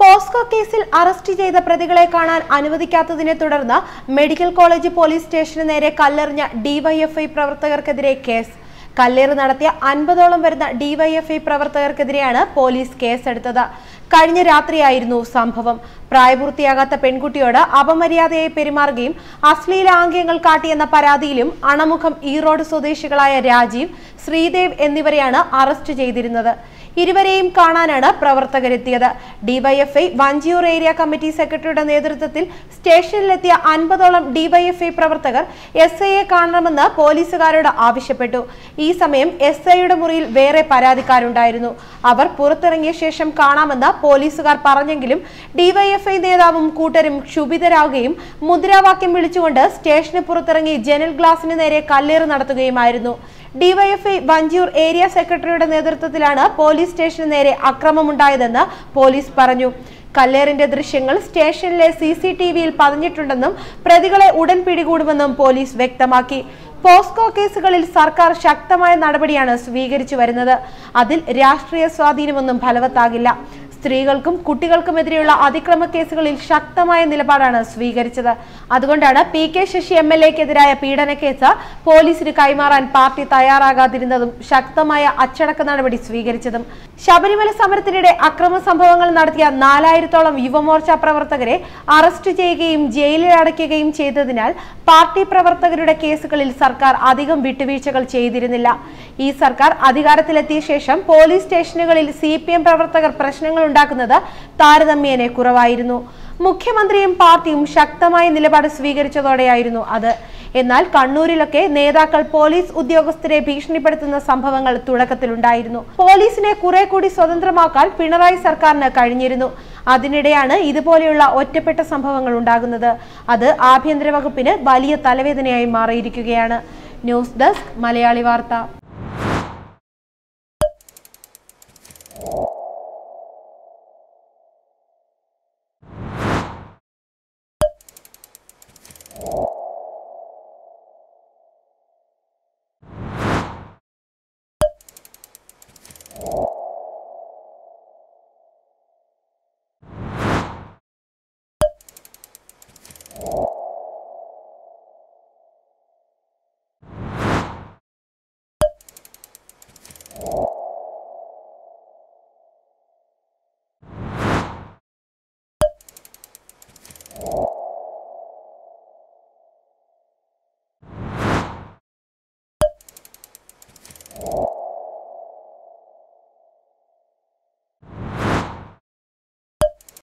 POCSO കേസിൽ arrest ചെയ്ത പ്രതികളെ കാണാൻ അനുവദിക്കാത്തതിനെ തുടർന്ന് മെഡിക്കൽ കോളേജ് പോലീസ് സ്റ്റേഷന് നേരെ കല്ലെറിഞ്ഞ ഡിവൈഎഫ്ഐ പ്രവർത്തകർക്കെതിരെ കേസ്. കല്ലേറ് നടത്തിയ അൻപതോളം വരുന്ന ഡിവൈഎഫ്ഐ പ്രവർത്തകർക്കെതിരെയാണ് പോലീസ് കേസെടുത്തത്. കഴിഞ്ഞ രാത്രിയായിരുന്നു സംഭവം. പ്രായപൂർത്തിയാകാത്ത പെൺകുട്ടിയോട് അപമര്യാദയായി പെരുമാറുകയും അശ്ലീല ആംഗ്യങ്ങൾ കാട്ടിയെന്ന പരാതിയിലും അണമുഖം ഈറോഡ് സ്വദേശികളായ രാജീവ് ശ്രീദേവ് എന്നിവരെയാണ് അറസ്റ്റ് ചെയ്തിരുന്നത്. ഇരുവരെയും കാണാനാണ് പ്രവർത്തകരെത്തിയത്. ഡിവൈഎഫ്ഐ വഞ്ചിയൂർ ഏരിയ കമ്മിറ്റി സെക്രട്ടറിയുടെ നേതൃത്വത്തിൽ സ്റ്റേഷനിലെത്തിയ അൻപതോളം ഡിവൈഎഫ്ഐ പ്രവർത്തകർ എസ് ഐയെ കാണണമെന്ന് പോലീസുകാരോട് ആവശ്യപ്പെട്ടു. ഈ സമയം എസ് ഐയുടെ മുറിയിൽ വേറെ പരാതിക്കാരുണ്ടായിരുന്നു. അവർ പുറത്തിറങ്ങിയ ശേഷം കാണാമെന്ന് പോലീസുകാർ പറഞ്ഞെങ്കിലും ഡിവൈഎഫ്ഐ നേതാവും കൂട്ടരും ക്ഷുഭിതരാകുകയും മുദ്രാവാക്യം വിളിച്ചുകൊണ്ട് സ്റ്റേഷന് പുറത്തിറങ്ങി ജനൽ ഗ്ലാസിന് നേരെ കല്ലേറ് നടത്തുകയുമായിരുന്നു. ഡിവൈഎഫ്ഐ വഞ്ചിയൂർ ഏരിയ സെക്രട്ടറിയുടെ നേതൃത്വത്തിലാണ് പോലീസ് സ്റ്റേഷന് നേരെ അക്രമമുണ്ടായതെന്ന് പോലീസ് പറഞ്ഞു. കല്ലേറിന്റെ ദൃശ്യങ്ങൾ സ്റ്റേഷനിലെ സി സി ടി വിയിൽ പതിഞ്ഞിട്ടുണ്ടെന്നും പ്രതികളെ ഉടൻ പിടികൂടുമെന്നും പോലീസ് വ്യക്തമാക്കി. പോസ്കോ കേസുകളിൽ സർക്കാർ ശക്തമായ നടപടിയാണ് സ്വീകരിച്ചു വരുന്നത്. അതിൽ രാഷ്ട്രീയ സ്വാധീനമൊന്നും ഫലവത്താകില്ല. സ്ത്രീകൾക്കും കുട്ടികൾക്കുമെതിരെയുള്ള അതിക്രമ കേസുകളിൽ ശക്തമായ നിലപാടാണ് സ്വീകരിച്ചത്. അതുകൊണ്ടാണ് P K Sasi M L എക്കെതിരായ പീഡന കേസ് പോലീസിന് കൈമാറാൻ പാർട്ടി തയ്യാറാകാതിരുന്നതും ശക്തമായ അച്ചടക്ക നടപടി സ്വീകരിച്ചതും. ശബരിമല സമരത്തിനിടെ അക്രമ സംഭവങ്ങൾ നടത്തിയ നാലായിരത്തോളം യുവമോർച്ച പ്രവർത്തകരെ അറസ്റ്റ് ചെയ്യുകയും ജയിലിൽ അടയ്ക്കുകയും ചെയ്തതിനാൽ പാർട്ടി പ്രവർത്തകരുടെ കേസുകളിൽ സർക്കാർ അധികം വിട്ടുവീഴ്ചകൾ ചെയ്തിരുന്നില്ല. ഈ സർക്കാർ അധികാരത്തിലെത്തിയ ശേഷം പോലീസ് സ്റ്റേഷനുകളിൽ സി പ്രവർത്തകർ പ്രശ്നങ്ങൾ ഉണ്ടാക്കുന്നത് താരതമ്യേന കുറവായിരുന്നു. മുഖ്യമന്ത്രിയും പാർട്ടിയും ശക്തമായ നിലപാട് സ്വീകരിച്ചതോടെയായിരുന്നു അത്. എന്നാൽ കണ്ണൂരിലൊക്കെ നേതാക്കൾ പോലീസ് ഉദ്യോഗസ്ഥരെ ഭീഷണിപ്പെടുത്തുന്ന സംഭവങ്ങൾ തുടക്കത്തിലുണ്ടായിരുന്നു. പോലീസിനെ കുറെ കൂടി സ്വതന്ത്രമാക്കാൻ പിണറായി സർക്കാരിന് കഴിഞ്ഞിരുന്നു. അതിനിടെയാണ് ഇതുപോലെയുള്ള ഒറ്റപ്പെട്ട സംഭവങ്ങൾ ഉണ്ടാകുന്നത്. അത് ആഭ്യന്തര വകുപ്പിന് വലിയ തലവേദനയായി മാറിയിരിക്കുകയാണ്. ന്യൂസ് ഡെസ്ക് മലയാളി വാർത്ത.